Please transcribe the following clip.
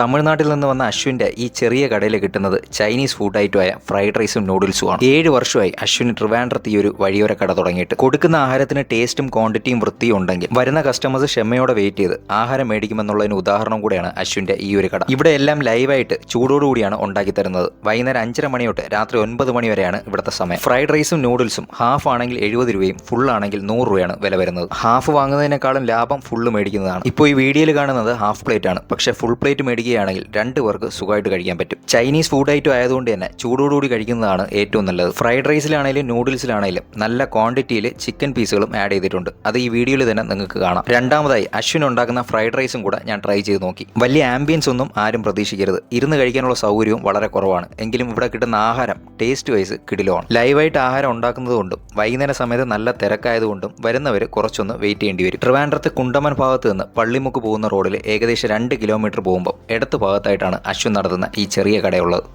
തമിഴ്നാട്ടിൽ നിന്ന് വന്ന അശ്വിന്റെ ഈ ചെറിയ കടയിൽ കിട്ടുന്നത് ചൈനീസ് ഫുഡ് ഐറ്റമായ ഫ്രൈഡ് റൈസും നൂഡിൽസും ആണ്. ഏഴ് വർഷമായി അശ്വിൻ ട്രിവാൻഡ്രത്ത് ഈ ഒരു വഴിയോര കട തുടങ്ങിയിട്ട്. കൊടുക്കുന്ന ആഹാരത്തിന് ടേസ്റ്റും ക്വാണ്ടിറ്റിയും വൃത്തിയും ഉണ്ടെങ്കിൽ വരുന്ന കസ്റ്റമേഴ്സ് ക്ഷമയോടെ വെയിറ്റ് ചെയ്ത് ആഹാരം മേടിക്കുമെന്നുള്ളതിന് ഉദാഹരണം കൂടെയാണ് അശ്വിന്റെ ഈ ഒരു കട. ഇവിടെ എല്ലാം ലൈവായിട്ട് ചൂടോടുകൂടിയാണ് ഉണ്ടാക്കി തരുന്നത്. വൈകുന്നേരം അഞ്ചര മണി തൊട്ട് രാത്രി ഒൻപത് മണി വരെയാണ് ഇവിടുത്തെ സമയം. ഫ്രൈഡ് റൈസും നൂഡിൽസും ഹാഫ് ആണെങ്കിൽ എഴുപത് രൂപയും ഫുൾ ആണെങ്കിൽ നൂറ് രൂപയാണ് വില വരുന്നത്. ഹാഫ് വാങ്ങുന്നതിനേക്കാളും ലാഭം ഫുള്ള് മേടിക്കുന്നതാണ്. ഇപ്പോൾ ഈ വീഡിയോയിൽ കാണുന്നത് ഹാഫ് പ്ലേറ്റ് ആണ്. പക്ഷേ ഫുൾ പ്ലേറ്റ് മേടിക്കുകയാണെങ്കിൽ രണ്ട് പേർക്ക് സുഖമായിട്ട് കഴിക്കാൻ പറ്റും. ചൈനീസ് ഫുഡ് ഐറ്റം ആയതുകൊണ്ട് തന്നെ ചൂടോടുകൂടി കഴിക്കുന്നതാണ് ഏറ്റവും നല്ലത്. ഫ്രൈഡ് റൈസിലാണെങ്കിലും നൂഡിൽസിലാണെങ്കിലും നല്ല ക്വാണ്ടിറ്റിയിൽ ചിക്കൻ പീസുകളും ആഡ് ചെയ്തിട്ടുണ്ട്. അത് ഈ വീഡിയോയിൽ തന്നെ നിങ്ങൾക്ക് കാണാം. രണ്ടാമതായി അശ്വിൻ ഉണ്ടാക്കുന്ന ഫ്രൈഡ് റൈസും കൂടെ ഞാൻ ട്രൈ ചെയ്ത് നോക്കി. വലിയ ആംബിയൻസ് ഒന്നും ആരും പ്രതീക്ഷിക്കരുത്. ഇരുന്ന് കഴിക്കാനുള്ള സൗകര്യവും വളരെ കുറവാണ്. എങ്കിലും ഇവിടെ കിട്ടുന്ന ആഹാരം ടേസ്റ്റ് വൈസ് കിടിലമാണ്. ലൈവായിട്ട് ആഹാരം ഉണ്ടാക്കുന്നതുകൊണ്ടും വൈകുന്നേര സമയത്ത് നല്ല തിരക്കായതുകൊണ്ടും വരുന്നവർ കുറച്ചൊന്ന് വെയിറ്റ് ചെയ്യേണ്ടി വരും. ട്രിവാൻഡ്രത്ത് കുണ്ടമൻ ഭാഗത്ത് നിന്ന് പള്ളിമുക്ക് പോകുന്ന റോഡിൽ ഏകദേശം രണ്ട് കിലോമീറ്റർ പോകുമ്പോൾ ഇടത്ത് ഭാഗത്തായിട്ടാണ് അശ്വിൻ നടത്തുന്ന ഈ ചെറിയ കടയുള്ളത്.